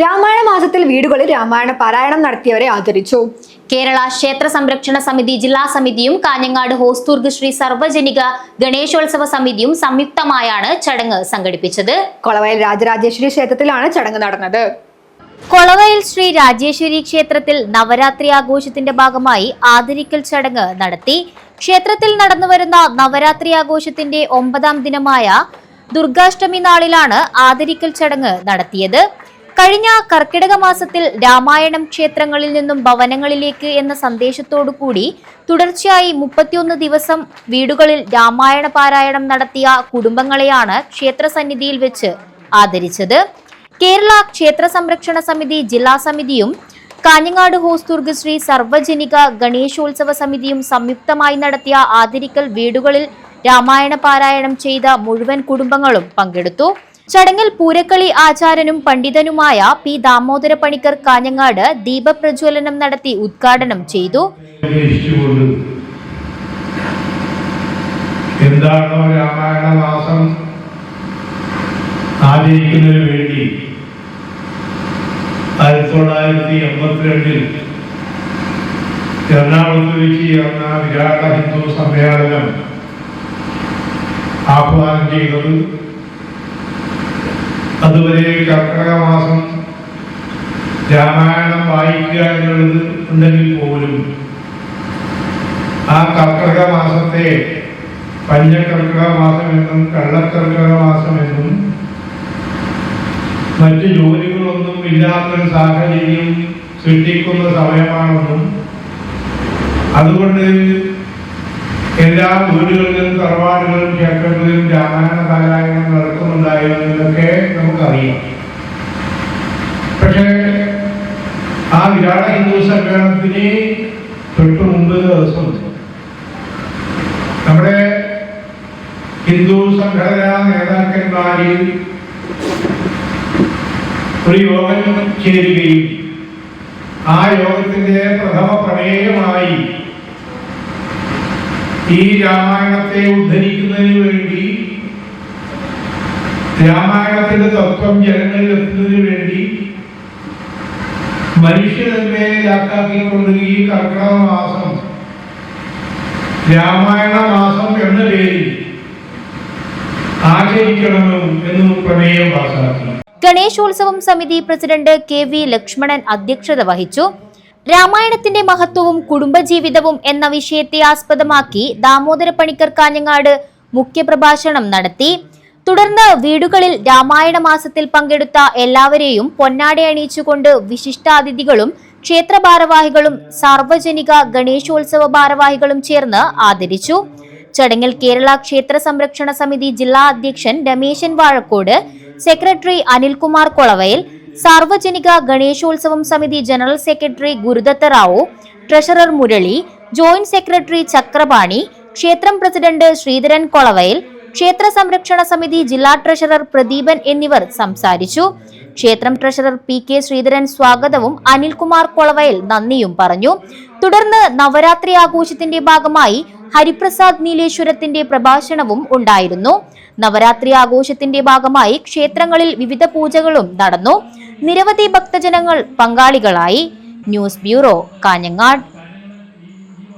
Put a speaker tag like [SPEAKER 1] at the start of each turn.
[SPEAKER 1] രാമായണ മാസത്തിൽ വീടുകളിൽ രാമായണ പാരായണം നടത്തിയവരെ ആദരിച്ചു.
[SPEAKER 2] കേരള ക്ഷേത്ര സംരക്ഷണ സമിതി ജില്ലാ സമിതിയും കാഞ്ഞങ്ങാട് ഹോസ്തൂർഗ് ശ്രീ സർവജനിക ഗണേശോത്സവ സമിതിയും സംയുക്തമായാണ് ചടങ്ങ് സംഘടിപ്പിച്ചത്.
[SPEAKER 1] കൊളവയൽ രാജരാജേശ്വരി ക്ഷേത്രത്തിലാണ് ചടങ്ങ് നടന്നത്.
[SPEAKER 2] കൊളവയിൽ ശ്രീ രാജേശ്വരി ക്ഷേത്രത്തിൽ നവരാത്രി ആഘോഷത്തിന്റെ ഭാഗമായി ആദരിക്കൽ ചടങ്ങ് നടത്തി. ക്ഷേത്രത്തിൽ നടന്നുവരുന്ന നവരാത്രി ആഘോഷത്തിന്റെ ഒമ്പതാം ദിനമായ ദുർഗാഷ്ടമി നാളിലാണ് ആദരിക്കൽ ചടങ്ങ് നടത്തിയത്. കഴിഞ്ഞ കർക്കിടക മാസത്തിൽ രാമായണം ക്ഷേത്രങ്ങളിൽ നിന്നും ഭവനങ്ങളിലേക്ക് എന്ന സന്ദേശത്തോടു കൂടി തുടർച്ചയായി മുപ്പത്തിയൊന്ന് ദിവസം വീടുകളിൽ രാമായണ പാരായണം നടത്തിയ കുടുംബങ്ങളെയാണ് ക്ഷേത്രസന്നിധിയിൽ വെച്ച് ആദരിച്ചത്. കേരള ക്ഷേത്ര സംരക്ഷണ സമിതി ജില്ലാ സമിതിയും കാഞ്ഞങ്ങാട് ഹോസ്തുർഗ് ശ്രീ സർവജനിക ഗണേശോത്സവ സമിതിയും സംയുക്തമായി നടത്തിയ ആദരിക്കൽ വീടുകളിൽ രാമായണ പാരായണം ചെയ്ത മുഴുവൻ കുടുംബങ്ങളും പങ്കെടുത്തു. ചടങ്ങിൽ പൂരക്കളി ആചാരനും പണ്ഡിതനുമായ പി ദാമോദര പണിക്കർ കാഞ്ഞങ്ങാട് ദീപപ്രജ്വലനം നടത്തി ഉദ്ഘാടനം ചെയ്തു.
[SPEAKER 3] എന്താണോ രാമായണ മാസം ആചരിക്കുന്നതിന് വേണ്ടി ആയിരത്തി തൊള്ളായിരത്തി എൺപത്തിരണ്ടിൽ എറണാകുളത്ത് വെച്ച് ചേർന്ന വിരാട ഹിന്ദു സമ്മേളനം ആഹ്വാനം ചെയ്തത് അതുവരെ കർക്കിടക മാസം രാമായണം വായിക്കുക എന്നുള്ളത് ഉണ്ടെങ്കിൽ പോലും ആ കർക്കിടക മാസത്തെ പഞ്ഞകർക്കിടക മാസം എന്നും കള്ളക്കർക്കിടക മാസം എന്നും മറ്റ് ജോലികളൊന്നും ഇല്ലാത്തൊരു സാഹചര്യം സൃഷ്ടിക്കുന്ന സമയമാണെന്നും അതുകൊണ്ട് എല്ലാ വീടുകളിലും തറവാടുകളിലും ക്ഷേത്രങ്ങളിലും രാമായണ വിരാട ഹിന്ദു സമ്മേളനത്തിന് തൊട്ട് മുമ്പ് ദിവസം നമ്മുടെ ഹിന്ദു സംഘടനാ നേതാക്കന്മാരിൽ ഒരു യോഗം ചേരുകയും ആ യോഗത്തിന്റെ പ്രഥമ പ്രമേയമായി ഈ രാമായണത്തെ ഉദ്ധരിക്കുന്നതിന് വേണ്ടി രാമായണത്തിന്റെ തത്വം ജനങ്ങളിൽ എത്തുന്നതിന് വേണ്ടി മനുഷ്യനിർമ്മയിലാക്കാക്കിക്കൊണ്ട് ഈ കർക്കിടക മാസം രാമായണ മാസം എന്ന പേരിൽ ആചരിക്കണമെന്നും എന്നും പ്രമേയം പാസാക്കി.
[SPEAKER 2] ഗണേശോത്സവം സമിതി പ്രസിഡന്റ് കെ വി ലക്ഷ്മണൻ അധ്യക്ഷത വഹിച്ചു. രാമായണത്തിന്റെ മഹത്വവും കുടുംബജീവിതവും എന്ന വിഷയത്തെ ആസ്പദമാക്കി ദാമോദര പണിക്കർ കാഞ്ഞങ്ങാട് മുഖ്യപ്രഭാഷണം നടത്തി. തുടർന്ന് വീടുകളിൽ രാമായണ മാസത്തിൽ പങ്കെടുത്ത എല്ലാവരെയും പൊന്നാട അണിയിച്ചുകൊണ്ട് വിശിഷ്ടാതിഥികളും ക്ഷേത്ര ഭാരവാഹികളും സാർവജനിക ഗണേശോത്സവ ഭാരവാഹികളും ചേർന്ന് ആദരിച്ചു. ചടങ്ങിൽ കേരള ക്ഷേത്ര സംരക്ഷണ സമിതി ജില്ലാ അധ്യക്ഷൻ രമേശൻ വാഴക്കോട് സെക്രട്ടറി അനിൽകുമാർ കൊളവയിൽ സാർവജനിക ഗണേശോത്സവം സമിതി general secretary Gurudatta Rao treasurer Murali joint secretary Chakrapani ക്ഷേത്രം പ്രസിഡന്റ് ശ്രീധരൻ കൊളവയിൽ ക്ഷേത്ര സംരക്ഷണ സമിതി ജില്ലാ ട്രഷറർ പ്രദീപൻ എന്നിവർ സംസാരിച്ചു. ക്ഷേത്രം ട്രഷറർ പി കെ ശ്രീധരൻ സ്വാഗതവും അനിൽകുമാർ കൊളവയൽ നന്ദിയും പറഞ്ഞു. തുടർന്ന് നവരാത്രി ആഘോഷത്തിന്റെ ഭാഗമായി ഹരിപ്രസാദ് നീലേശ്വരത്തിന്റെ പ്രഭാഷണവും ഉണ്ടായിരുന്നു. നവരാത്രി ആഘോഷത്തിന്റെ ഭാഗമായി ക്ഷേത്രങ്ങളിൽ വിവിധ പൂജകളും നടന്നു. നിരവധി ഭക്തജനങ്ങൾ പങ്കാളികളായി. News bureau Kanhangad.